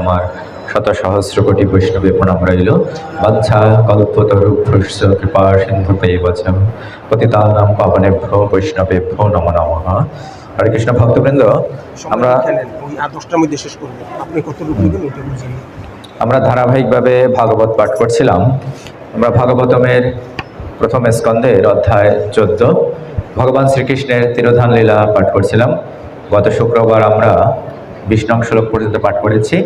আমার শত সহস্র কোটি বৈষ্ণবে প্রণাম রইল। বাচ্চা কল্পতরুভ্যস্য কৃপা সিন্ধু পেয়ে বচম পতিতানাম পাবনেভ্য বৈষ্ণবেভ্য নম নমঃ। হরে কৃষ্ণ ভক্তবৃন্দ আমরা দশটার মধ্যে শেষ করব। আপনি কত আমরা ধারাবাহিকভাবে ভাগবত পাঠ করছিলাম। আমরা ভাগবতমের প্রথম স্কন্ধের অধ্যায় চোদ্দ ভগবান শ্রীকৃষ্ণের তিরোধান লীলা পাঠ করছিলাম। গত শুক্রবার আমরা বিশ নং শ্লোক পর্যন্ত পাঠ করেছি।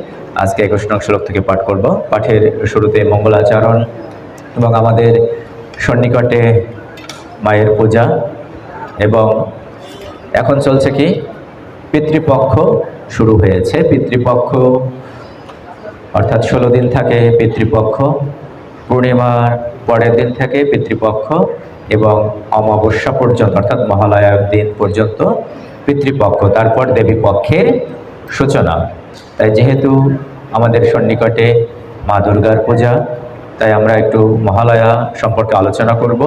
আজকে একুশ নং শ্লোক থেকে পাঠ করব। পাঠের শুরুতে মঙ্গলাচরণ এবং আমাদের সন্নিকটে মায়ের পূজা এবং এখন চলছে কি? পিতৃপক্ষ শুরু হয়েছে। পিতৃপক্ষ অর্থাৎ ষোলো দিন থাকে পিতৃপক্ষ, পূর্ণিমার পরের দিন থেকে পিতৃপক্ষ এবং অমাবস্যা পর্যন্ত অর্থাৎ মহালয়ার দিন পর্যন্ত পিতৃপক্ষ। তারপর দেবী পক্ষের সূচনা তাই যেহেতু আমাদের সন্নিকটে মা দুর্গার পূজা তাই আমরা একটু মহালয়া সম্পর্কে আলোচনা করব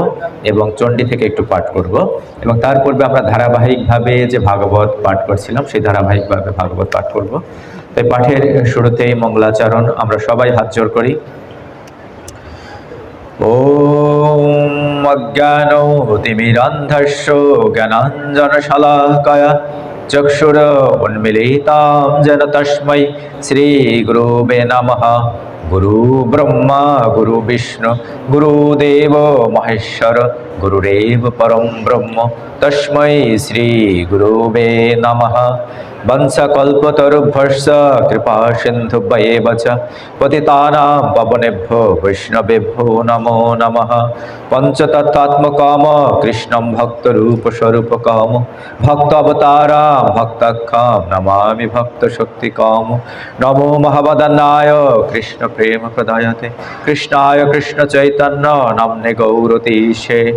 এবং চণ্ডী থেকে একটু পাঠ করব এবং তার পূর্বে আমরা ধারাবাহিকভাবে যে ভাগবত পাঠ করছিলাম সেই ধারাবাহিকভাবে ভাগবত পাঠ করব তাই পাঠের শুরুতেই মঙ্গলাচরণ আমরা সবাই হাত জোর করি ॐ अज्ञानो तिमिरन्धस्य ज्ञानाञ्जनशलाकया चक्षुर उन्मिलितां जन तस्मै श्रीगुरुवे नमः गुरुब्रह्मा गुरुविष्णु गुरुदेव महेश्वर গুরুরেব পরম ব্রহ্ম তস্মৈ শ্রী গুরুবে নমঃ বংশকল্পতরুভ্যশ্চ কৃপা সিন্ধুভ্যেব চ পতিতানাং পবনেভ্যো বৈষ্ণবেভ্যো নমো নমঃ পঞ্চতত্ত্বাত্মকাম কৃষ্ণং ভক্তরূপস্বরূপকাম ভক্তাবতারাং ভক্তাক্ষাং নমামি ভক্তশক্তিকাম নমো মহাবদন্নায় কৃষ্ণ প্রেম প্রদায়তে কৃষ্ণায় কৃষ্ণ চৈতন্য নাম্নে গৌরতীশে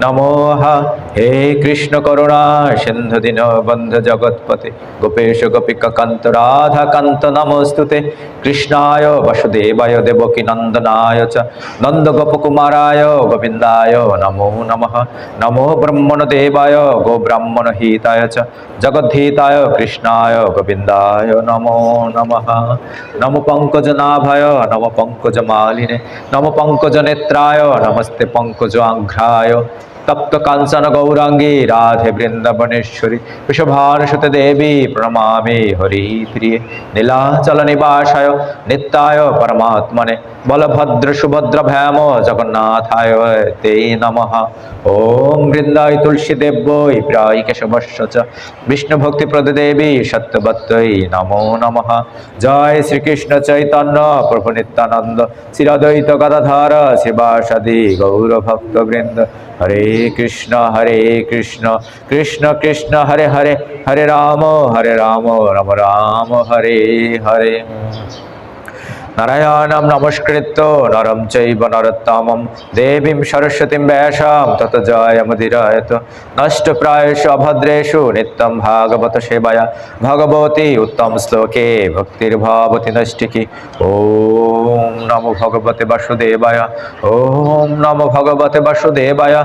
নমঃ হে। কৃষ্ণ করুণা, সিন্ধু দীন বন্ধ জগৎপতে গোপেশ গোপিকা কান্ত, রাধা কান্ত, নমস্তুতে। কৃষ্ণায় বসুদেবায়, দেবকী নন্দনায় চ। নন্দ গোপকুমারায় গোবিন্দায় নমো নমঃ। নমো ব্রহ্মণ দেবায়, গো ব্রাহ্মণ হিতায় চ। জগদ্ধিতায় কৃষ্ণায়, গোবিন্দায় নমো নমঃ। নম পঙ্কজ নাভায়, নম পঙ্কজ মালিনে। নম পঙ্কজ নেত্রায়, নমস্তে পঙ্কজ আঘ্রায়। তপ্ত কাঞ্চন গৌরাঙ্গী রাধে বৃন্দাবনেশ্বরী। বৃষভানুসুত দেবী প্রণমামি হরি প্রিয়ে। নীলাচল নিবাসায় নিত্যায় পরমাত্মনে। বলভদ্র সুভদ্র ভ্যাম জগন্নাথায় তে নমঃ। ওম বৃন্দায় তুলসী দেব্যই প্রায় কেশবস্য চ। বিষ্ণু ভক্তি দেবী সত্যবত্তই নমো নমঃ। জয় শ্রীকৃষ্ণ চৈতন্য প্রভু নিত্যানন্দ। শ্রীরদ্বৈত গদাধর শিবাসাদি গৌর ভক্তবৃন্দ হরে কৃষ্ণ হরে কৃষ্ণ। কৃষ্ণ কৃষ্ণ, হরে হরে। হরে রাম হরে রাম রাম রাম, হরে হরে। নারায়ণম নমস্কৃত্য, নরম চৈব নরোত্তমম, দেবীম সরস্বতীম ব্যাসাম, তত জয়মুদিরায়ত নষ্টপ্রায়েষু অভদ্রেষু, নিত্যম ভাগবত সেবায়া। ভগবতী উত্তম শ্লোকে ভক্তির্ভাবতি নষ্টিকি ওম নমো ভগবতে বাসুদেবায়। ওম নমো ভগবতে বাসুদেবায়।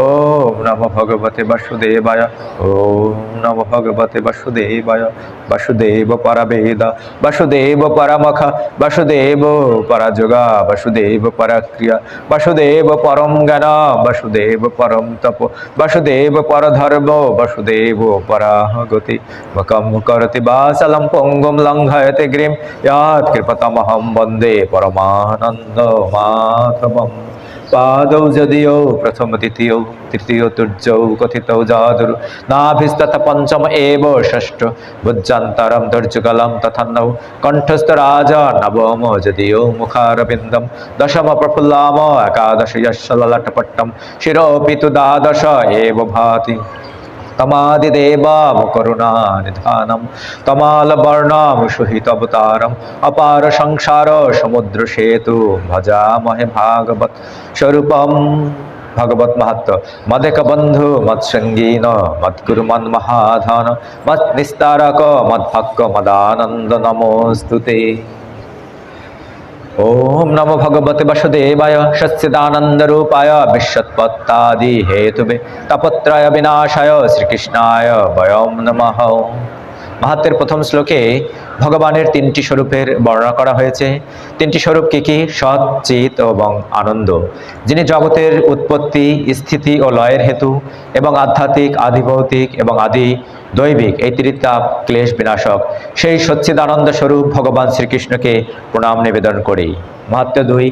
ওম নমো ভগবতে বাসুদেবায়। ওম নমো ভগবতে বাসুদেবায়। বাসুদেব পরবেদ। বাসুদেব পরমখ। বাসুদেব পরাযোগা বাসুদেব পরাক্রিয়া। বাসুদেব পরম জ্ঞান, বাসুদেব পরম তপ। বাসুদেব পরধর্ম, বাসুদেব পরাগতি। মকম করতি বাসলম পঙ্গুম লঙ্ঘয়তে গ্রীম। ইয়াৎ কৃপতমহম বন্দে পরমানন্দ মাধবম। পাদৌ যদিও প্রথম দ্বিতীয় তৃতীয় তুর্যৌ কথিত জাদুর নাভিস্তথ পঞ্চম এব ষষ্ঠ বুজ্জান্তরম দুর্যুগলম তথা নৌ কণ্ঠস্থ রাজা নবম যদিও মুখারবিন্দম দশম প্রফুল্লাম একাদশ যশ ললটপট্টম শিরোপি তু দ্বাদশ এব ভাতি তমাদিদেবাম করুণানিধানম, তমালবর্ণাম সুহিতবতারম অপার সংসার সমুদ্র সেতু ভজামহে ভাগবত স্বরূপম। ভগবত মাহাত্ম, মদেক বন্ধু মৎসঙ্গীন, মৎকুরু মন্মহাধন মৎ নিস্তারক মদ্ভক্ক মদানন্দ, নমোস্তুতে। ওম নম ভগবতে বাসুদেবায় সচ্চিদানন্দরূপায় বিশ্বৎপত্তাদি হেতুবে তপত্রয় বিনাশায় শ্রীকৃষ্ণায় বয়ম নমঃ। মাহাত্মের প্রথম শ্লোকে ভগবানের তিনটি স্বরূপের বর্ণনা করা হয়েছে। তিনটি স্বরূপ কি কি? সৎ, চিত এবং আনন্দ। যিনি জগতের উৎপত্তি, স্থিতি ও লয়ের হেতু এবং আধ্যাত্মিক, আধিভৌতিক এবং আদি দৈবিক, এই ত্রিতাপ ক্লেশ বিনাশক, সেই সচ্চিদানন্দ স্বরূপ ভগবান শ্রীকৃষ্ণকে প্রণাম নিবেদন করি। মাহাত্ম দুই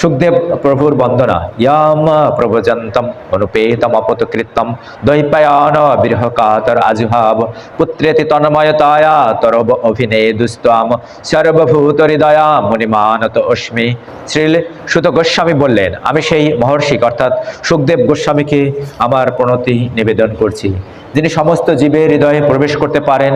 সুখদেব প্রভুর বন্দনা। ইয়াম প্রভজন্তম অনুপেতম অপতকৃতম দৈপায়ন বিরহ কাতর আজুভাব পুত্রেতি তন্ময়তায়া তরব অভিনে দুস্তাম সর্বভূত হৃদয়া মুনিমানত অস্মি। শ্রীল সুত গোস্বামী বললেন, আমি সেই মহর্ষি, অর্থাৎ সুখদেব গোস্বামীকে আমার প্রণতি নিবেদন করছি। যিনি সমস্ত জীবের হৃদয়ে প্রবেশ করতে পারেন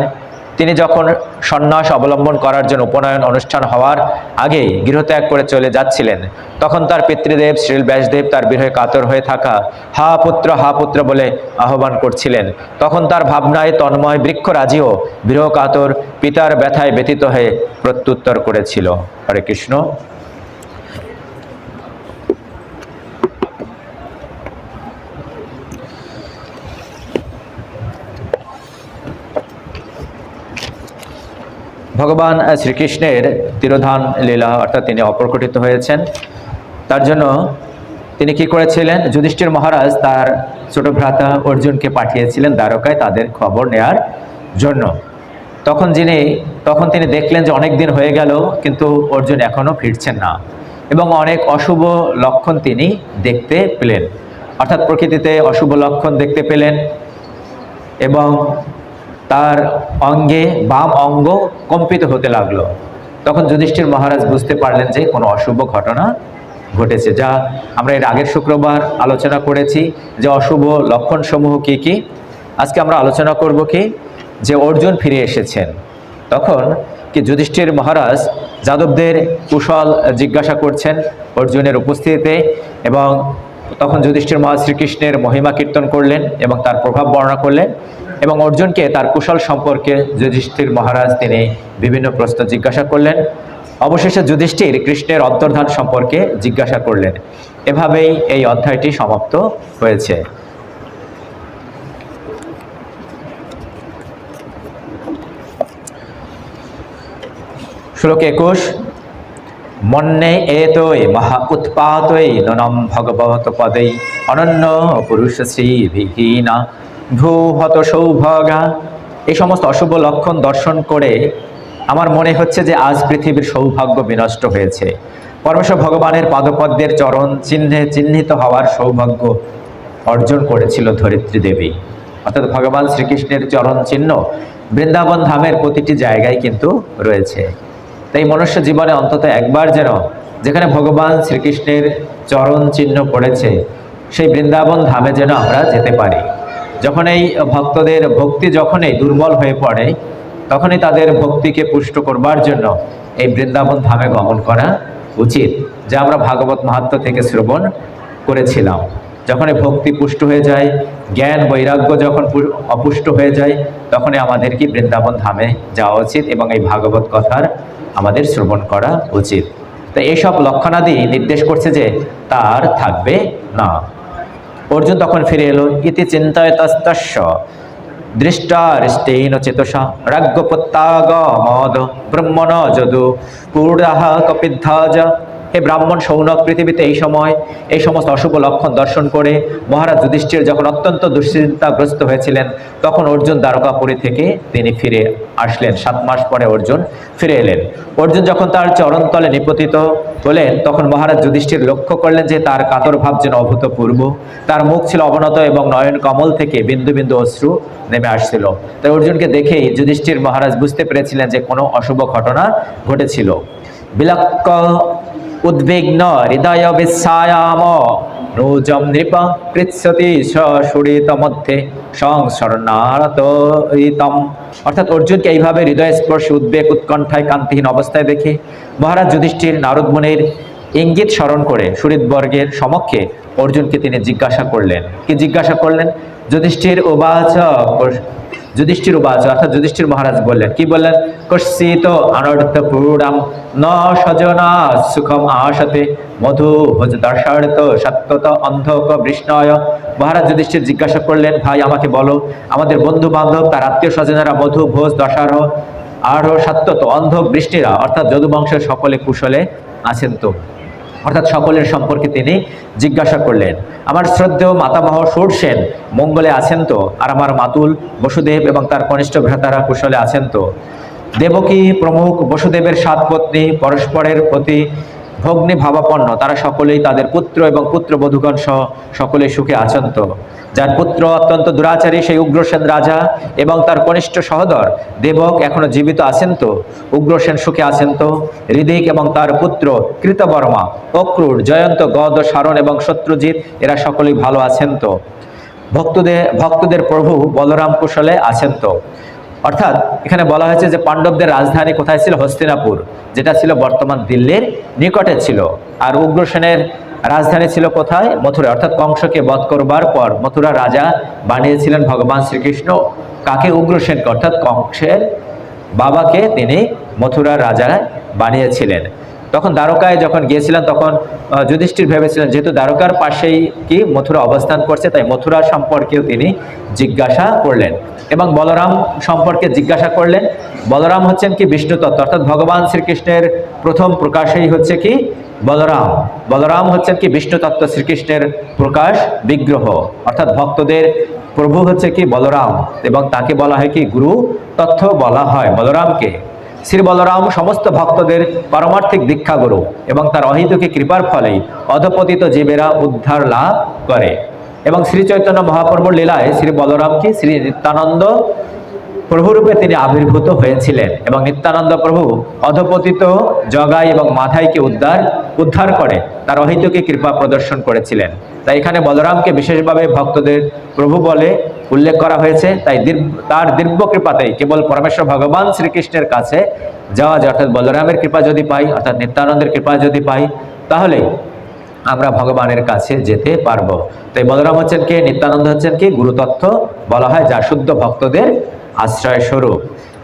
তিনি যখন সন্ন্যাস অবলম্বন করার জন্য উপনয়ন অনুষ্ঠান হওয়ার আগেই গৃহত্যাগ করে চলে যাচ্ছিলেন, তখন তার পিতৃদেব শ্রীল ব্যাসদেব তার বিরহে কাতর হয়ে থাকা হা পুত্র হা পুত্র বলে আহ্বান করছিলেন। তখন তার ভাবনায় তন্ময় বৃক্ষরাজিও বিরহ কাতর পিতার ব্যথায় ব্যতীত হয়ে প্রত্যুত্তর করেছিল। হরে কৃষ্ণ। ভগবান শ্রীকৃষ্ণের তিরোধান লীলা অর্থাৎ তিনি অপ্রকটিত হয়েছেন। তার জন্য তিনি কি করেছিলেন? যুধিষ্ঠির মহারাজ তার ছোট ভ্রাতা অর্জুনকে পাঠিয়েছিলেন দ্বারকায় তাদের খবর নেয়ার জন্য। তখন যিনি, তখন তিনি দেখলেন যে অনেক দিন হয়ে গেল, কিন্তু অর্জুন এখনও ফিরছেন না এবং অনেক অশুভ লক্ষণ তিনি দেখতে পেলেন। অর্থাৎ প্রকৃতিতে অশুভ লক্ষণ দেখতে পেলেন এবং তার অঙ্গে, বাম অঙ্গ কম্পিত হতে লাগল। তখন যুধিষ্ঠির মহারাজ বুঝতে পারলেন যে কোনো অশুভ ঘটনা ঘটেছে। যা আমরা এর আগের শুক্রবার আলোচনা করেছি যে অশুভ লক্ষণসমূহ কি কি। আজকে আমরা আলোচনা করব কি? যে অর্জুন ফিরে এসেছেন। তখন কি যুধিষ্ঠির মহারাজ যাদবদের কুশল জিজ্ঞাসা করছেন অর্জুনের উপস্থিতিতে এবং তখন যুধিষ্ঠির মহারাজ শ্রীকৃষ্ণের মহিমা কীর্তন করলেন এবং তার প্রভাব বর্ণনা করলেন। এবং অর্জুনকে তার কুশল সম্পর্কে যুধিষ্ঠির মহারাজ তিনি বিভিন্ন প্রশ্ন জিজ্ঞাসা করলেন। অবশেষে যুধিষ্ঠির কৃষ্ণের অন্তর্ধান সম্পর্কে জিজ্ঞাসা করলেন। এভাবেই এই অধ্যায়টি সমাপ্ত হয়েছে। শ্লোক একুশ মন্যে এতই মহা উৎপাতই ননম ভগবত পদৈ অনন্য পুরুষ শ্রী বিহীনা ভূহত সৌভগা। এই সমস্ত অশুভ লক্ষণ দর্শন করে আমার মনে হচ্ছে যে আজ পৃথিবীর সৌভাগ্য বিনষ্ট হয়েছে। পরমেশ্বর ভগবানের পাদপদ্মের চরণ চিহ্নে চিহ্নিত হওয়ার সৌভাগ্য অর্জন করেছিল ধরিত্রী দেবী। অর্থাৎ ভগবান শ্রীকৃষ্ণের চরণ চিহ্ন বৃন্দাবন ধামের প্রতিটি জায়গায় কিন্তু রয়েছে। তাই মনুষ্য জীবনে অন্তত একবার যেন যেখানে ভগবান শ্রীকৃষ্ণের চরণ চিহ্ন পড়েছে, সেই বৃন্দাবন ধামে যেন আমরা যেতে পারি। যখন এই ভক্তদের ভক্তি যখনই দুর্বল হয়ে পড়ে, তখনই তাদের ভক্তিকে পুষ্ট করবার জন্য এই বৃন্দাবন ধামে গমন করা উচিত, যা আমরা ভাগবত মাহাত্ম থেকে শ্রবণ করেছিলাম। যখন ভক্তি পুষ্ট হয়ে যায়, জ্ঞান বৈরাগ্য যখন অপুষ্ট হয়ে যায়, তখনই আমাদের কি বৃন্দাবন ধামে যাওয়া উচিত এবং এই ভাগবত কথার আমাদের শ্রবণ করা উচিত। তো এইসব লক্ষণাদি নির্দেশ করছে যে তার থাকবে না। অর্জুন তখন ফিরে এলো, ইতি চিন্তায় তস্তস্য দৃষ্টারিষ্টেন চেতসা রাজ্ঞপত্যাগ মদ ব্রহ্মণ যদু পূর্ণাহ কপিদ্ধাজ হে ব্রাহ্মণ সৌনক, পৃথিবীতে এই সময় এই সমস্ত অশুভ লক্ষণ দর্শন করে মহারাজ যুধিষ্ঠির যখন অত্যন্ত দুশ্চিন্তাগ্রস্ত হয়েছিলেন, তখন অর্জুন দ্বারকাপুরী থেকে তিনি ফিরে আসলেন। সাত মাস পরে অর্জুন ফিরে এলেন। অর্জুন যখন তার চরণতলে নিপতিত হলেন, তখন মহারাজ যুধিষ্ঠির লক্ষ্য করলেন যে তার কাতর ভাব যেন অভূতপূর্ব। তার মুখ ছিল অবনত এবং নয়ন কমল থেকে বিন্দু বিন্দু অশ্রু নেমে আসছিল। তাই অর্জুনকে দেখেই যুধিষ্ঠির মহারাজ বুঝতে পেরেছিলেন যে কোনো অশুভ ঘটনা ঘটেছিল। বিলাক্ক উদ্বিগ্ন হৃদয় বিশ্বায়াম নৌজম নৃপ কৃৎসতি সুরিত মধ্যে সংসরণারতম অর্থাৎ অর্জুনকে এইভাবে হৃদয় স্পর্শ উদ্বেগ উৎকণ্ঠায় কান্তিহীন অবস্থায় দেখে মহারাজ যুধিষ্ঠির নারদ মুনির ইঙ্গিত স্মরণ করে সুরিত বর্গের সমক্ষে অর্জুনকে তিনি জিজ্ঞাসা করলেন। কি জিজ্ঞাসা করলেন? যুধিষ্ঠির উবাচ যুধিষ্ঠির উবাচ অর্থাৎ যুধিষ্ঠির মহারাজ বললেন, কি বললেন? অনর্থ পুরাম ন সজনা সুখম আশতে মধু ভোজ দর্শার্থ সত্যত অন্ধক বৃষ্ণয়। মহারাজ যুধিষ্ঠির জিজ্ঞাসা করলেন, ভাই, আমাকে বলো, আমাদের বন্ধু বান্ধব তার আত্মীয় স্বজনেরা মধু ভোজ দশারহ আর সত্যত অন্ধক বৃষ্টিরা, অর্থাৎ যদুবংশের সকলে কুশলে আছেন তো? অর্থাৎ সকলের সম্পর্কে তিনি জিজ্ঞাসা করলেন। আমার শ্রদ্ধেয় মাতামহ সুরসেন মঙ্গলে আছেন তো? আর আমার মাতুল বসুদেব এবং তার কনিষ্ঠ ভ্রাতারা কুশলে আছেন তো? দেবকী প্রমুখ বসুদেবের সাত পত্নী পরস্পরের প্রতি ভগ্নি ভাবাপন্ন। তারা সকলেই তাদের পুত্র এবং পুত্রবধূগণ সহ সকলেই সুখে আছেন তো যার পুত্র অত্যন্ত দুরাচারী, সেই উগ্রসেন রাজা এবং তার কনিষ্ঠ সহদর দেবক এখনও জীবিত আছেন তো? উগ্রসেন সুখে আছেন তো? হৃদিক এবং তার পুত্র কৃতবর্মা, অক্রূর, জয়ন্ত, গদ, সারণ এবং শত্রুজিৎ, এরা সকলেই ভালো আছেন তো? ভক্তদের ভক্তদের প্রভু বলরাম কুশলে আছেন তো? অর্থাৎ এখানে বলা হয়েছে যে পাণ্ডবদের রাজধানী কোথায় ছিল? হস্তিনাপুর, যেটা ছিল বর্তমান দিল্লির নিকটে ছিল। আর উগ্রসেনের রাজধানী ছিল কোথায়? মথুরা। অর্থাৎ কংসকে বধ করবার পর মথুরা রাজা বানিয়েছিলেন ভগবান শ্রীকৃষ্ণ। কাকে? উগ্রসেনকে অর্থাৎ কংসের বাবাকে তিনি মথুরা রাজা বানিয়েছিলেন। তখন দ্বারকায় যখন গিয়েছিলেন, তখন যুধিষ্ঠির ভেবেছিলেন, যেহেতু দ্বারকার পাশেই কি মথুরা অবস্থান করছে, তাই মথুরা সম্পর্কেও তিনি জিজ্ঞাসা করলেন এবং বলরাম সম্পর্কে জিজ্ঞাসা করলেন। বলরাম হচ্ছেন কি বিষ্ণু তত্ত্ব, অর্থাৎ ভগবান শ্রীকৃষ্ণের প্রথম প্রকাশেই হচ্ছে কি বলরাম। বলরাম হচ্ছেন কি বিষ্ণু তত্ত্ব, শ্রীকৃষ্ণের প্রকাশ বিগ্রহ, অর্থাৎ ভক্তদের প্রভু হচ্ছে কি বলরাম এবং তাকে বলা হয় কি গুরু তথ্য বলা হয় বলরামকে। শ্রী বলরাম সমস্ত ভক্তদের পারমার্থিক দীক্ষা গুরু এবং তার অহিতকে কৃপার ফলেই অধপতিত জীবেরা উদ্ধার লাভ করে। এবং শ্রী চৈতন্য মহাপ্রভুর লীলায় শ্রী বলরামকে শ্রী নিত্যানন্দ প্রভুরূপে তিনি আবির্ভূত হয়েছিলেন এবং নিত্যানন্দ প্রভু অধপতিত জগাই এবং মাথাইকে উদ্ধার উদ্ধার করে তার অহিতকে কৃপা প্রদর্শন করেছিলেন। তাই এখানে বলরামকে বিশেষভাবে ভক্তদের প্রভু বলে উল্লেখ করা হয়েছে, তাই তার দিব্য কৃপাতেই কেবল পরমেশ্বর ভগবান শ্রীকৃষ্ণের কাছে যাওয়া যায়, অর্থাৎ বলরামের কৃপা যদি পাই, অর্থাৎ নিত্যানন্দের কৃপা যদি পাই, তাহলে আমরা ভগবানের কাছে যেতে পারব। তাই বলরাম হচ্ছেন কে? নিত্যানন্দ হচ্ছেন কি? গুরুতত্ত্ব বলা হয়, যা শুদ্ধ ভক্তদের আশ্রয় স্বরূপ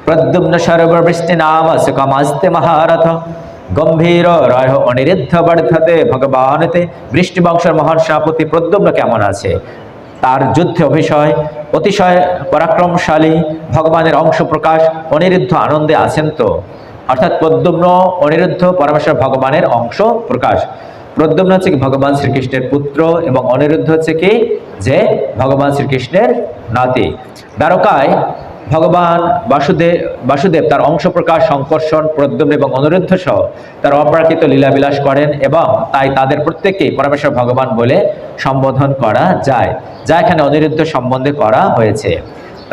প্রদ্যুম্ন সর্ববৃষ্টি নাম সুকমাস্তে মহারথ। গম্ভীর রয় অনিরুদ্ধ বর্ধতে, ভগবানতে। বৃষ্টি বংশের মহান সেনাপতি প্রদ্যুম্ন কেমন আছে? তার যুদ্ধে অভিষয়, অতিশয় পরাক্রমশালী ভগবানের অংশ প্রকাশ অনিরুদ্ধ আনন্দে আছেন তো। অর্থাৎ প্রদ্যুম্ন, অনিরুদ্ধ পরমেশ্বর ভগবানের অংশ প্রকাশ প্রদ্যুম্ন হচ্ছে কি ভগবান শ্রীকৃষ্ণের পুত্র এবং অনিরুদ্ধ হচ্ছে কি? যে ভগবান শ্রীকৃষ্ণের নাতি। দ্বারকায় ভগবান বাসুদেব বাসুদেব তার অংশ প্রকাশ সংকর্ষণ, প্রদ্যুম্ন এবং অনিরুদ্ধ সহ তার অপ্রাকৃত লীলাবিলাস করেন এবং তাই তাদের প্রত্যেককেই পরমেশ্বর ভগবান বলে সম্বোধন করা যায়, যা এখানে অনিরুদ্ধ সম্বন্ধে করা হয়েছে।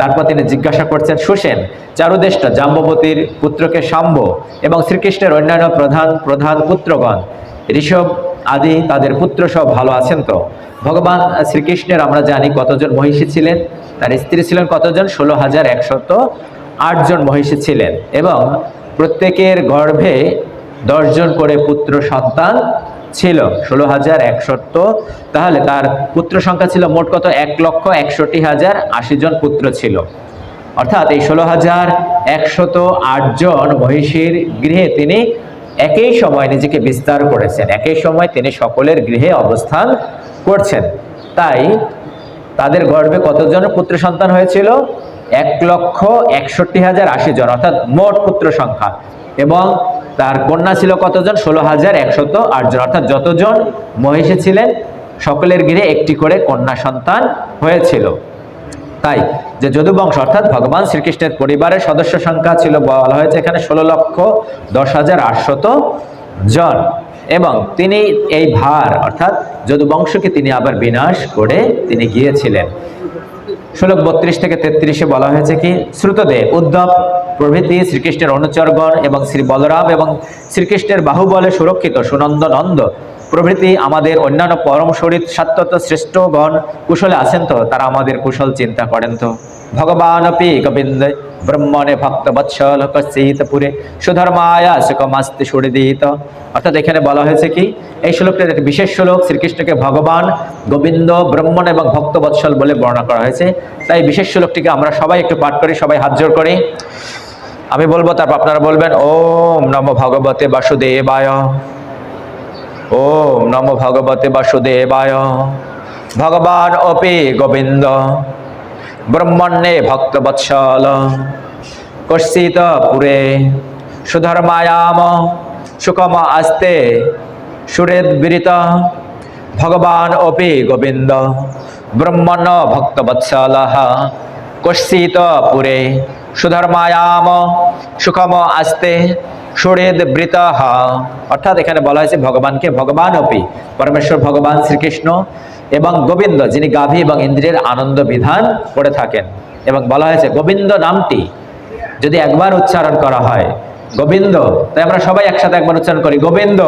তারপর তিনি জিজ্ঞাসা করছেন, সুসেন চারুদেষ্ট জাম্ববতীর পুত্রকে শাম্ব এবং শ্রীকৃষ্ণের অন্যান্য প্রধান প্রধান পুত্রগণ, ঋষভ আদি তাদের পুত্র সব ভালো আছেন তো? ভগবান শ্রীকৃষ্ণের আমরা জানি কতজন মহিষী ছিলেন। তার স্ত্রী ছিলেন কতজন? ষোলো হাজার একশত আটজন মহিষী ছিলেন এবং প্রত্যেকের গর্ভে দশজন করে পুত্র সন্তান ছিল। ষোলো হাজার একশত, তাহলে তার পুত্র সংখ্যা ছিল মোট কত? এক লক্ষ একষট্টি হাজার আশি জন পুত্র ছিল। অর্থাৎ এই ষোলো হাজার একশত আটজন মহিষীর গৃহে তিনি একই সময় নিজেকে বিস্তার করেছেন, একই সময় তিনি সকলের গৃহে অবস্থান করছেন। তাই তাদের গর্ভে কতজন পুত্র সন্তান হয়েছিল? এক লক্ষ একষট্টি হাজার আশি জন, অর্থাৎ মোট পুত্র সংখ্যা। এবং তার কন্যা ছিল কতজন? ষোলো হাজার একশত আটজন অর্থাৎ যতজন মহিষী ছিলেন, সকলের গৃহে একটি করে কন্যা সন্তান হয়েছিল। তাই যে যদুবংশ, অর্থাৎ ভগবান শ্রীকৃষ্ণের পরিবারের সদস্য সংখ্যা ছিল বলা হয়েছে এখানে ষোলো লক্ষ দশ হাজার আটশত জন। এবং তিনি এই ভার, অর্থাৎ যদুবংশকে তিনি আবার বিনাশ করে তিনি গিয়েছিলেন। শ্লোক বত্রিশ থেকে তেত্রিশে বলা হয়েছে কি, শ্রুতদেব, উদ্ধব প্রভৃতি শ্রীকৃষ্ণের অনুচরগণ এবং শ্রী বলরাম এবং শ্রীকৃষ্ণের বাহুবলে সুরক্ষিত সুনন্দ নন্দ প্রভৃতি আমাদের অন্যান্য পরম শরীর সাত্তত শ্রেষ্ঠগণ কুশলে আছেন তো, তারা আমাদের কুশল চিন্তা করেন তো। ভগবান অপি গোবিন্দ, ব্রহ্মণে ভক্ত বৎসল কচিতপুরে সুধর্মায়া সুকমাস্তি সুরদিত অর্থাৎ এখানে বলা হয়েছে কি, এই শ্লোকটির একটি বিশেষ শ্লোক শ্রীকৃষ্ণকে ভগবান গোবিন্দ, ব্রহ্মণ এবং ভক্ত বৎসল বলে বর্ণনা করা হয়েছে। তাই বিশেষ শ্লোকটিকে আমরা সবাই একটু পাঠ করি, সবাই হাত জোর করি। আমি বলব, তারপর আপনারা বলবেন, ওম নম ভগবতে বাসুদেবায়। ওম নম ভগবতে বাসুদেবায়। ভগবান অপি গোবিন্দ। ব্রহ্মণ্যে ভক্তবৎসল। কশ্চিত পুরে সুধর্মায়াম। সুকম আস্তে সুরেদ্বীরিত ভগবান অপি গোবিন্দ। ব্রহ্মণ্য ভক্তবৎসল। কশ্চিত পুরে সুধর্মায়াম। সুখম আস্তে সুরেদবৃত অর্থাৎ এখানে বলা হয়েছে ভগবানকে ভগবান অপি পরমেশ্বর ভগবান শ্রীকৃষ্ণ এবং গোবিন্দ, যিনি গাভী এবং ইন্দ্রিয়ের আনন্দ বিধান করে থাকেন। এবং বলা হয়েছে, গোবিন্দ নামটি যদি একবার উচ্চারণ করা হয়, গোবিন্দ, তাই আমরা সবাই একসাথে একবার উচ্চারণ করি, গোবিন্দ।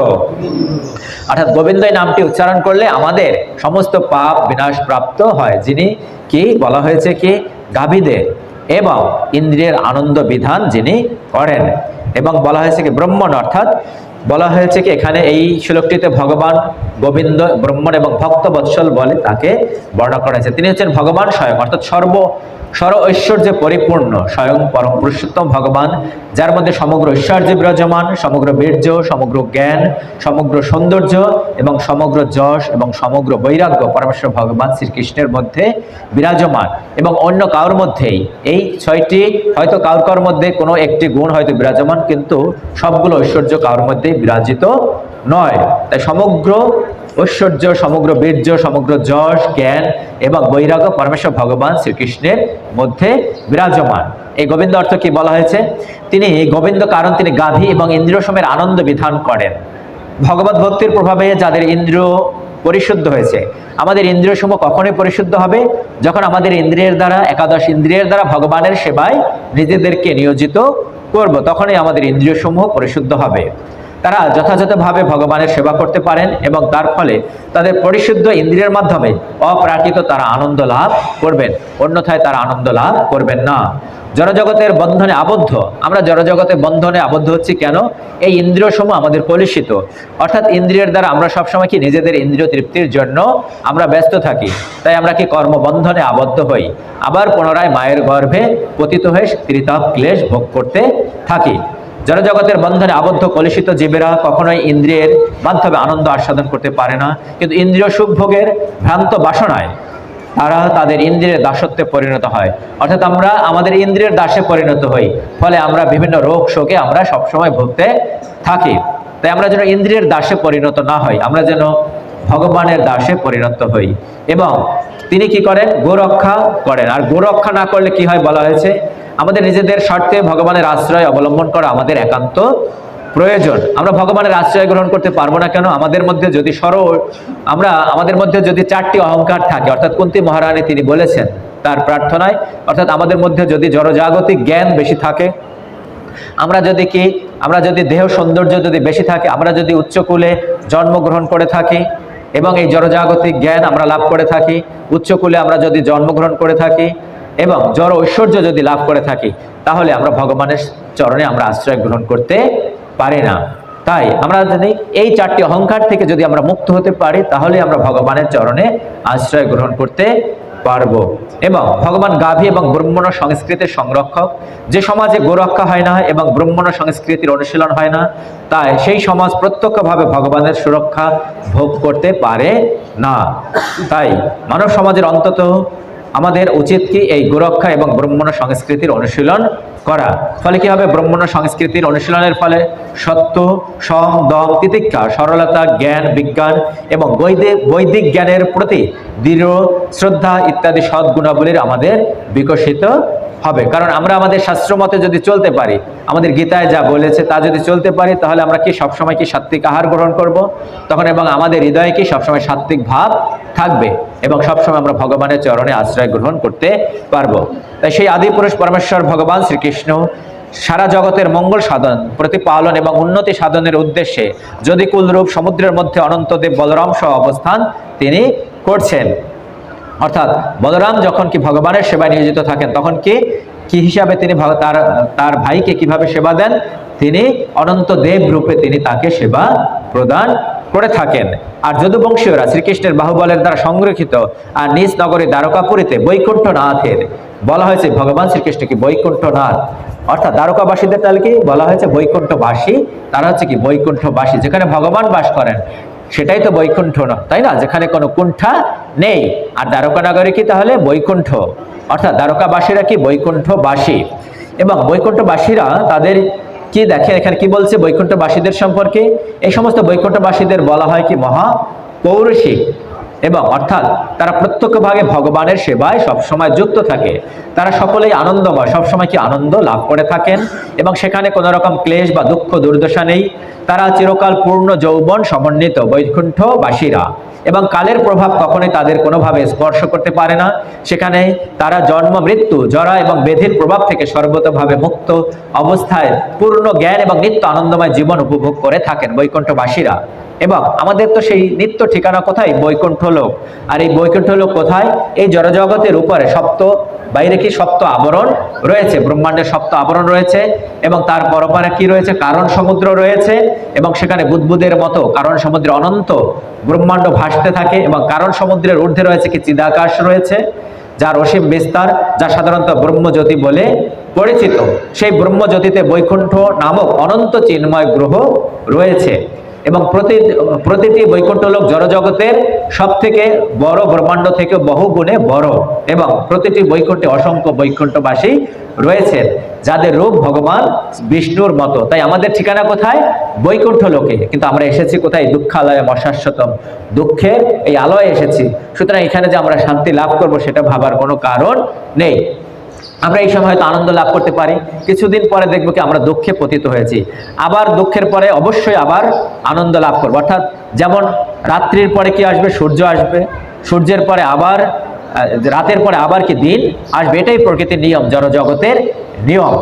অর্থাৎ গোবিন্দ নামটি উচ্চারণ করলে আমাদের সমস্ত পাপ বিনাশ প্রাপ্ত হয়, যিনি কি বলা হয়েছে কি? গাভীদের এবং ইন্দ্রিয়ের আনন্দ বিধান যিনি করেন। এবং বলা হয়েছে কি ব্রহ্মণ, অর্থাৎ বলা হয়েছে কি এখানে এই শ্লোকটিতে ভগবান গোবিন্দ, ব্রহ্মণ এবং ভক্ত বৎসল বলে তাকে বর্ণনা করা হয়েছে। তিনি হচ্ছেন ভগবান স্বয়ং, অর্থাৎ সর্ব সর ঐশ্বর্যে পরিপূর্ণ, স্বয়ং পরম পুরুষোত্তম ভগবান যার মধ্যে সমগ্র ঐশ্বর্য বিরাজমান সমগ্র বীর্য, সমগ্র জ্ঞান, সমগ্র সৌন্দর্য এবং সমগ্র যশ এবং সমগ্র বৈরাগ্য পরমেশ্বর ভগবান শ্রীকৃষ্ণের মধ্যে বিরাজমান। এবং অন্য কারোর মধ্যেই এই ছয়টি হয়তো কারোর কারোর মধ্যে কোনো একটি গুণ হয়তো বিরাজমান, কিন্তু সবগুলো ঐশ্বর্য কারোর মধ্যেই বিরাজিত নয়। তাই সমগ্র ঐশ্বর্য, সমগ্র বীর্য, সমগ্র যশ, জ্ঞান এবং বৈরাগ্য পরমেশ্বর ভগবান শ্রীকৃষ্ণের মধ্যে বিরাজমান। এই গোবিন্দ অর্থ কি বলা হয়েছে? তিনি গোবিন্দ কারণ তিনি গাভী এবং ইন্দ্রিয় সমের আনন্দ বিধান করেন। ভগবত ভক্তির প্রভাবে যাদের ইন্দ্রিয় পরিশুদ্ধ হয়েছে, আমাদের ইন্দ্রিয় সমূহ কখনোই পরিশুদ্ধ হবে? যখন আমাদের ইন্দ্রিয়ের দ্বারা, একাদশ ইন্দ্রিয়ের দ্বারা ভগবানের সেবায় নিজেদেরকে নিয়োজিত করব, তখনই আমাদের ইন্দ্রিয় সমূহ পরিশুদ্ধ হবে। তারা যথাযথভাবে ভগবানের সেবা করতে পারেন এবং তার ফলে তাদের পরিশুদ্ধ ইন্দ্রিয়ের মাধ্যমে অপ্রাকৃত তারা আনন্দ লাভ করবেন, অন্যথায় তারা আনন্দ লাভ করবেন না। জড়জগতের বন্ধনে আবদ্ধ। আমরা জড়জগতের বন্ধনে আবদ্ধ হচ্ছি কেন? এই ইন্দ্রিয় সমূহ আমাদের কলুষিত। অর্থাৎ ইন্দ্রিয়ের দ্বারা আমরা সবসময় কি নিজেদের ইন্দ্রিয় তৃপ্তির জন্য আমরা ব্যস্ত থাকি। তাই আমরা কি কর্মবন্ধনে আবদ্ধ হই। আবার পুনরায় মায়ের গর্ভে পতিত হয়ে ত্রিতাপ ক্লেশ ভোগ করতে থাকি। জড়জগতের বন্ধনে আবদ্ধ কলুষিত জীবেরা কখনোই ইন্দ্রিয়ের মাধ্যমে আনন্দ আস্বাদন করতে পারে না। কিন্তু ইন্দ্রিয় সুখ ভোগের ভ্রান্ত বাসনায় তারা তাদের ইন্দ্রিয়ের দাসত্বে পরিণত হয়। অর্থাৎ আমরা আমাদের ইন্দ্রিয়ের দাসে পরিণত হই। ফলে আমরা বিভিন্ন রোগ শোকে আমরা সবসময় ভুগতে থাকি। তাই আমরা যেন ইন্দ্রিয়ের দাসে পরিণত না হই, আমরা যেন ভগবানের দাসে পরিণত হই। এবং তিনি কি করেন? গোরক্ষা করেন। আর গোরক্ষা না করলে কি হয় বলা হয়েছে? আমাদের নিজেদের স্বার্থে ভগবানের আশ্রয় অবলম্বন করা আমাদের একান্ত প্রয়োজন। আমরা ভগবানের আশ্রয় গ্রহণ করতে পারব না কেন? আমাদের মধ্যে যদি সর আমরা, আমাদের মধ্যে যদি চারটি অহংকার থাকে, অর্থাৎ কুন্তি মহারানী তিনি বলেছেন তার প্রার্থনায়, অর্থাৎ আমাদের মধ্যে যদি জড়জাগতিক জ্ঞান বেশি থাকে, আমরা যদি কি, আমরা যদি দেহ সৌন্দর্য যদি বেশি থাকে, আমরা যদি উচ্চকূলে জন্মগ্রহণ করে থাকি এবং এই জড়জাগতিক জ্ঞান আমরা লাভ করে থাকি উচ্চকূলে আমরা যদি জন্মগ্রহণ করে থাকি এবং জড় ঐশ্বর্য যদি লাভ করে থাকি, তাহলে আমরা ভগবানের চরণে আমরা আশ্রয় গ্রহণ করতে পারি না। তাই আমরা যদি এই চারটি অহংকার থেকে যদি আমরা মুক্ত হতে পারি, তাহলে আমরা ভগবানের চরণে আশ্রয় গ্রহণ করতে পারব। এবং ভগবান গাভী এবং ব্রহ্মণ সংস্কৃতির সংরক্ষক। যে সমাজে গোরক্ষা হয় না এবং ব্রহ্মণ সংস্কৃতির অনুশীলন হয় না, তাই সেই সমাজ প্রত্যক্ষভাবে ভগবানের সুরক্ষা ভোগ করতে পারে না। তাই মানব সমাজের অন্তত আমাদের উচিত কি এই গোরক্ষা এবং ব্রহ্মণ সংস্কৃতির অনুশীলন করা। ফলে কি হবে? ব্রহ্মণ সংস্কৃতির অনুশীলনের ফলে সত্য সম দম, তিতিক্ষা, সরলতা, জ্ঞান, বিজ্ঞান এবং বৈদিক বৈদিক জ্ঞানের প্রতি দৃঢ় শ্রদ্ধা ইত্যাদি সদ্গুণাবলীর আমাদের বিকশিত হবে। কারণ আমরা আমাদের শাস্ত্র মতে যদি চলতে পারি, আমাদের গীতায় যা বলেছে তা যদি চলতে পারি, তাহলে আমরা কি সবসময় কি সাত্বিক আহার গ্রহণ করব? তখন এবং আমাদের হৃদয়ে কি সবসময় সাত্বিক ভাব থাকবে? এবং সবসময় আমরা ভগবানের চরণে আশ্রয় গ্রহণ করতে পারব। তাই সেই আদি পুরুষ পরমেশ্বর ভগবান শ্রীকৃষ্ণ সারা জগতের মঙ্গল সাধন, প্রতিপালন এবং উন্নতি সাধনের উদ্দেশ্যে যদি কুলরূপ সমুদ্রের মধ্যে অনন্তদেব বলরাম সহ অবস্থান তিনি করছেন। অর্থাৎ বলরাম যখন কি ভগবানের সেবায় নিয়োজিত থাকেন, তখন কি কি হিসাবে তিনি তার তার ভাইকে কীভাবে সেবা দেন? তিনি অনন্ত দেব রূপে তিনি তাকে সেবা প্রদান করে থাকেন। আর যদুবংশীয়রা শ্রীকৃষ্ণের বাহুবলের দ্বারা সংরক্ষিত আর নিজ নগরী দ্বারকাপুরীতে বৈকুণ্ঠনাথের, বলা হয়েছে ভগবান শ্রীকৃষ্ণকে বৈকুণ্ঠনাথ? অর্থাৎ দ্বারকাবাসীদের তাহলে কি বলা হয়েছে বৈকুণ্ঠবাসী? তারা হচ্ছে কি বৈকুণ্ঠবাসী। যেখানে ভগবান বাস করেন, সেটাই তো বৈকুণ্ঠ তাই না? যেখানে কোনো কুণ্ঠা নেই। আর দ্বারকা নগরে কি তাহলে? বৈকুণ্ঠ। অর্থাৎ দ্বারকাবাসীরা কি? বৈকুণ্ঠবাসী। এবং বৈকুণ্ঠবাসীরা তাদের কি দেখেন এখানে কি বলছে? বৈকুণ্ঠবাসীদের সম্পর্কে। এই সমস্ত বৈকুণ্ঠবাসীদের বলা হয় কি মহা পৌরসিক এবং অর্থাৎ তারা প্রত্যক্ষভাবে ভগবানের সেবায় সবসময় যুক্ত থাকে। তারা সকলেই আনন্দময়, সবসময় কি আনন্দ লাভ করে থাকেন এবং সেখানে কোনো রকম ক্লেশ বা দুঃখ, দুর্দশা নেই। তারা চিরকাল পূর্ণ যৌবন সমন্বিত বৈকুণ্ঠবাসীরা এবং কালের প্রভাব কখনোই তাদের কোনোভাবে স্পর্শ করতে পারে না। সেখানে তারা জন্ম, মৃত্যু, জরা এবং বেধির প্রভাব থেকে সর্বতভাবে মুক্ত অবস্থায় পূর্ণ জ্ঞান এবং নিত্য আনন্দময় জীবন উপভোগ করে থাকেন বৈকুণ্ঠবাসীরা এবং আমাদের তো সেই নিত্য ঠিকানা কোথায়? বৈকুণ্ঠ লোক। আর এই বৈকুণ্ঠ লোক কোথায়? এই জড়জগতের উপরে সপ্ত, বাইরে কি সপ্ত আবরণ রয়েছে? ব্রহ্মাণ্ডের সপ্ত আবরণ রয়েছে এবং তার পরপারে কি রয়েছে? কারণ সমুদ্র রয়েছে এবং সেখানে বুদ্বুদের মতো কারণ সমুদ্রে অনন্ত ব্রহ্মাণ্ড ভাসতে থাকে এবং কারণ সমুদ্রের ঊর্ধ্বে রয়েছে কি? চিদাকাশ রয়েছে, যার অসীম বিস্তার, যা সাধারণত ব্রহ্মজ্যোতি বলে পরিচিত। সেই ব্রহ্মজ্যোতিতে বৈকুণ্ঠ নামক অনন্ত চিন্ময় গ্রহ রয়েছে। এবং প্রতি, প্রতিটি বৈকুণ্ঠ লোক জড়জগতের সব থেকে বড় ব্রহ্মাণ্ড থেকে বহু গুণে বড় এবং প্রতিটি বৈকুণ্ঠে অসংখ্য বৈকুণ্ঠবাসী রয়েছেন, যাদের রূপ ভগবান বিষ্ণুর মতো। তাই আমাদের ঠিকানা কোথায়? বৈকুণ্ঠ লোকে। কিন্তু আমরা এসেছি কোথায়? দুঃখালয়ে অশাশ্বতম দুঃখের এই আলোয় এসেছি। সুতরাং এখানে যে আমরা শান্তি লাভ করব সেটা ভাবার কোনো কারণ নেই। আমরা এই সময় হয়তো আনন্দ লাভ করতে পারি। কিছুদিন পরে দেখব কি আমরা দুঃখে পতিত হয়েছি। আবার দুঃখের পরে অবশ্যই আবার আনন্দ লাভ করব। অর্থাৎ যেমন রাত্রির পরে কি আসবে? সূর্য আসবে। সূর্যের পরে আবার রাতের পরে আবার কি দিন আসবে? এটাই প্রকৃতির নিয়ম জনজগতের নিয়ম।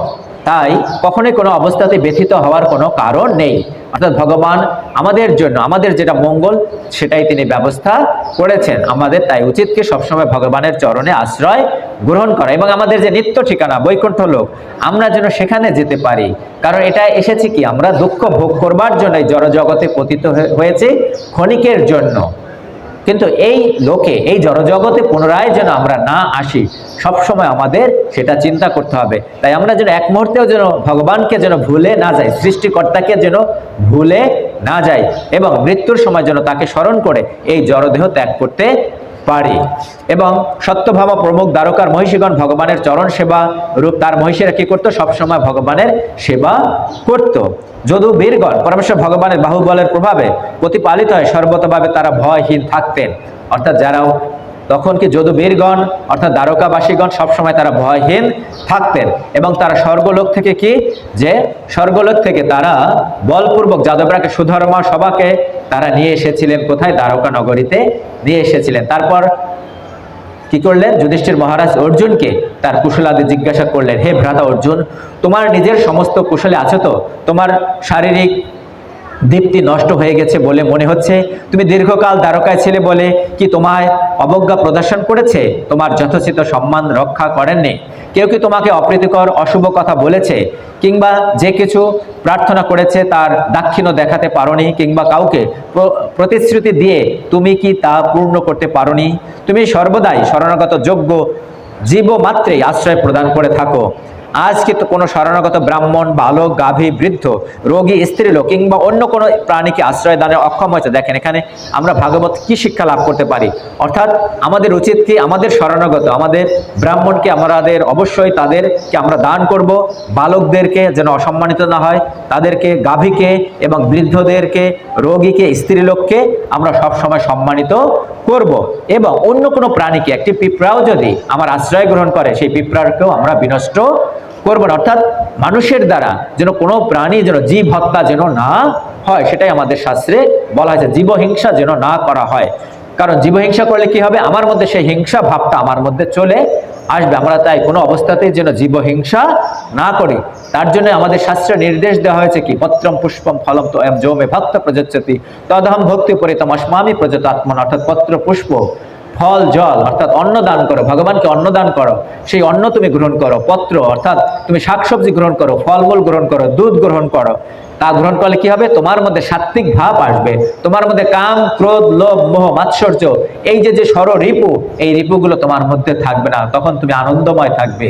তাই কখনোই কোনো অবস্থাতে ব্যথিত হওয়ার কোনো কারণ নেই। অর্থাৎ ভগবান আমাদের জন্য, আমাদের যেটা মঙ্গল, সেটাই তিনি ব্যবস্থা করেছেন। আমাদের তাই উচিত কি সবসময় ভগবানের চরণে আশ্রয় গ্রহণ করা। এবং আমাদের যে নিত্য ঠিকানা, বৈকুণ্ঠ লোক, আমরা যেন সেখানে যেতে পারি। কারণ এটা এসেছে কি, আমরা দুঃখ ভোগ করবার জন্য জড়জগতে পতিত হয়ে- হয়েছে, ক্ষণিকের জন্য। কিন্তু এই লোকে, এই জড়জগতে পুনরায় যেন আমরা না আসি সব সময় আমাদের সেটা চিন্তা করতে হবে। তাই আমরা যেন এক মুহূর্তেও যেন ভগবানকে যেন ভুলে না যাই, সৃষ্টিকর্তাকে যেন ভুলে না যাই এবং মৃত্যুর সময় যেন তাকে স্মরণ করে এই জড়দেহ ত্যাগ করতে পারি। এবং সত্যভাবা প্রমুখ দ্বারকার মহিষীগণ ভগবানের চরণ সেবা রূপ তার মহিষীরা কি করতো? সবসময় ভগবানের সেবা করত। যদু বীরগণ পরমেশ্বর ভগবানের বাহুবলের প্রভাবে প্রতিপালিত হয় সর্বতভাবে তারা ভয়হীন থাকতেন। অর্থাৎ যারাও তখন কি যদু বীরগণ অর্থাৎ দ্বারকাবাসীগণ সবসময় তারা ভয়হীন থাকতেন? এবং তারা স্বর্গলোক থেকে কি? যে স্বর্গলোক থেকে তারা বলপূর্বক যাদবরাকে সুধর্মা সভাকে তারা নিয়ে এসেছিলেন কোথায়? দ্বারকা নগরীতে নিয়ে এসেছিলেন। তারপর কি করলেন? যুধিষ্ঠির মহারাজ অর্জুনকে তার কুশলাদি জিজ্ঞাসা করলেন, হে ভ্রাতা অর্জুন, তোমার নিজের সমস্ত কুশলে আছো তো? তোমার শারীরিক দীপ্তি নষ্ট হয়ে গেছে বলে মনে হচ্ছে। তুমি দীর্ঘকাল দ্বারকায় ছিলে বলে কি তোমায় অবজ্ঞা প্রদর্শন করেছে? তোমার যথোচিত সম্মান রক্ষা করেননি। কেউ কি তোমাকে অপ্রীতিকর, অশুভ কথা বলেছে? কিংবা যে কিছু প্রার্থনা করেছে তার দাক্ষিণ্য দেখাতে পারোনি? কিংবা কাউকে প্রতিশ্রুতি দিয়ে তুমি কি তা পূর্ণ করতে পারোনি? তুমি সর্বদাই শরণাগত যোগ্য জীব মাত্রেই আশ্রয় প্রদান করে থাকো। আজকে তো কোনো শরণাগত ব্রাহ্মণ, বালক, গাভী, বৃদ্ধ, রোগী স্ত্রীলোক কিংবা অন্য কোনো প্রাণীকে আশ্রয় দানে অক্ষম হয়েছে। দেখেন, এখানে আমরা ভাগবত কি শিক্ষা লাভ করতে পারি? অর্থাৎ আমাদের উচিত কি? আমাদের শরণাগত আমাদের ব্রাহ্মণকে আমাদের অবশ্যই তাদেরকে আমরা দান করব। বালকদেরকে যেন অসম্মানিত না হয়, তাদেরকে, গাভীকে এবং বৃদ্ধদেরকে, রোগীকে স্ত্রীলোককে আমরা সবসময় সম্মানিত করব। এবং অন্য কোনো প্রাণীকে, একটি পিঁপড়াও যদি আমার আশ্রয় গ্রহণ করে, সেই পিঁপড়াকেও আমরা বিনষ্ট করব না। অর্থাৎ মানুষের দ্বারা যেন কোনো প্রাণী যেন জীব হত্যা যেন না হয়, সেটাই আমাদের শাস্ত্রে বলা হয়েছে। জীবহিংসা যেন না করা হয়। কারণ জীবহিংসা করলে কি হবে? আমার মধ্যে সেই হিংসা ভাবটা আমার মধ্যে চলে আসবে। আমরা তাই কোনো অবস্থাতেই যেন জীবহিংসা না করি। তার জন্য আমাদের শাস্ত্রে নির্দেশ দেওয়া হয়েছে কি? পত্রম পুষ্পম ফলম তো এম জমে ভক্ত প্রযোচ্যতি তদহম ভক্তি পরিতম অস্মামি প্রযত আত্মন অর্থাৎ পত্র পুষ্প। ফল, জল, অর্থাৎ অন্ন দান করো, ভগবানকে অন্ন দান করো, সেই অন্ন তুমি গ্রহণ করো, পত্র, অর্থাৎ তুমি শাকসবজি গ্রহণ করো, ফলমূল গ্রহণ করো, দুধ গ্রহণ করো, তা গ্রহণ করলে কি হবে? তোমার মধ্যে সাত্বিক ভাব আসবে, তোমার মধ্যে কাম, ক্রোধ, লোভ, মোহ, মাৎসর্য, এই যে যে সর রিপু, এই রিপুগুলো তোমার মধ্যে থাকবে না, তখন তুমি আনন্দময় থাকবে।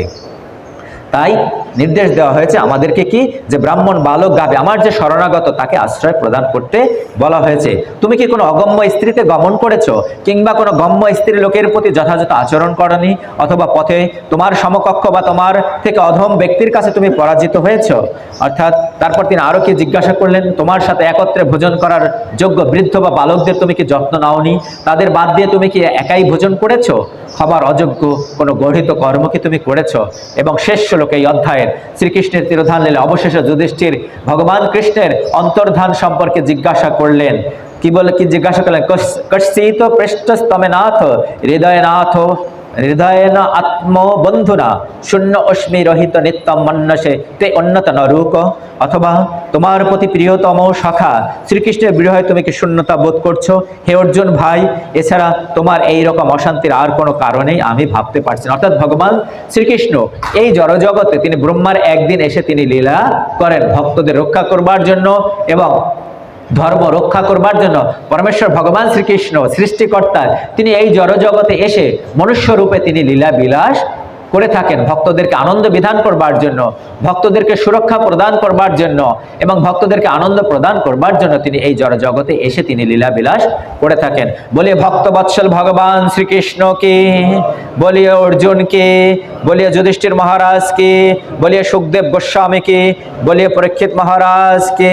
তাই নির্দেশ দেওয়া হয়েছে আমাদেরকে কি? যে ব্রাহ্মণ বালক গাবে আমার যে শরণাগত, তাকে আশ্রয় প্রদান করতে বলা হয়েছে। তুমি কি কোনো অগম্য স্ত্রীতে গমন করেছ? কিংবা কোনো গম্য স্ত্রী লোকের প্রতি যথাযথ আচরণ করনি? অথবা পথে তোমার সমকক্ষ বা তোমার থেকে অধম ব্যক্তির কাছে তুমি পরাজিত হয়েছো? অর্থাৎ তারপর তিনি আরও কি জিজ্ঞাসা করলেন, তোমার সাথে একত্রে ভোজন করার যোগ্য বৃদ্ধ বা বালকদের তুমি কি যত্ন নাওনি? তাদের বাদ দিয়ে তুমি কি একাই ভোজন করেছ? হবার অযোগ্য কোনো গঠিত কর্ম কি তুমি করেছ? এবং শেষ শ্লোকে এই অধ্যায়ের শ্রীকৃষ্ণের তিরোধান নিলে অবশেষে যুধিষ্ঠির ভগবান কৃষ্ণের অন্তর্ধান সম্পর্কে জিজ্ঞাসা করলেন। কি বলে, কি জিজ্ঞাসা করলেন? কশ্চিত পৃষ্ঠস্তমে নাথ হৃদয় নাথ হৃদয়েন আত্ম বন্ধুনা শূন্য অশ্মি রহিত নিত্যম মন্যসে তে অন্যত নরূক অথবা তোমার প্রতি প্রিয়তম সখা শ্রীকৃষ্ণের বিরহে তুমি কি শূন্যতা বোধ করছ? হে অর্জুন ভাই, এছাড়া তোমার এই রকম অশান্তির আর কোনো কারণেই আমি ভাবতে পারছি না। অর্থাৎ ভগবান শ্রীকৃষ্ণ, এই জড়জগতে তিনি ব্রহ্মার একদিন এসে তিনি লীলা করেন। ভক্তদের রক্ষা করবার জন্য এবং ধর্ম রক্ষা করবার জন্য পরমেশ্বর ভগবান শ্রীকৃষ্ণ, সৃষ্টিকর্তা, তিনি এই জড়জগতে এসে মনুষ্য রূপে তিনি লীলা বিলাস করে থাকেন। ভক্তদেরকে আনন্দ বিধান করবার জন্য, ভক্তদেরকে সুরক্ষা প্রদান করবার জন্য এবং ভক্তদেরকে আনন্দ প্রদান করবার জন্য তিনি এই জড়জগতে এসে তিনি লীলা বিলাস করে থাকেন। বলিয়ে ভক্তবৎসল ভগবান শ্রীকৃষ্ণকে, বলিয়ে অর্জুনকে, বলিয়ে যুধিষ্ঠির মহারাজকে, বলিয়ে সুখদেব গোস্বামীকে, বলিয়ে পরীক্ষিত মহারাজকে।